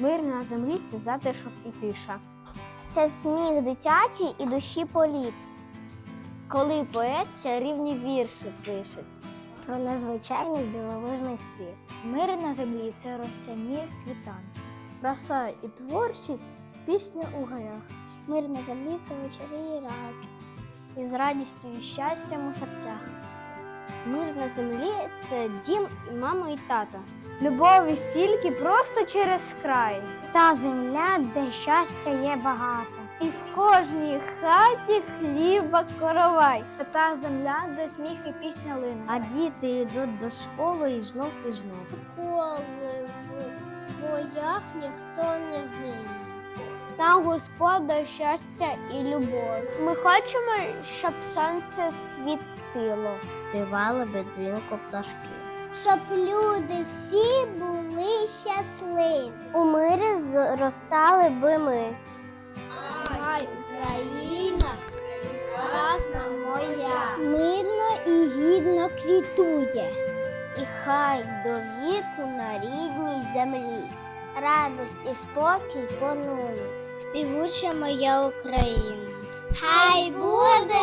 Мир на землі це затишок і тиша. Це сміх дитячий і душі політ. Коли поет чарівні вірші пише. Про незвичайний дивовижний світ. Мир на землі це росяні світанки. Роса і творчість пісня у гаях. Мир на землі це вечері і раки. Із радістю і щастям у серцях. Мир на землі це дім і мама і тато. Любові стільки просто через край. Та земля, де щастя є багато. І в кожній хаті хліба коровай. Та земля, де сміх і пісня лине. А діти йдуть до школи і знов і знов. Коли в боях ніхто не гине. Там Господа щастя і любов. Ми хочемо, щоб сонце світило. Співали бедрінку пташки. Щоб люди всі були щасливі. У мирі зростали би ми. Хай Україна красна моя. Мирно і гідно квітує. І хай до віку на рідній землі. Радость і спокій панують. Співуча моя Україна. Хай буде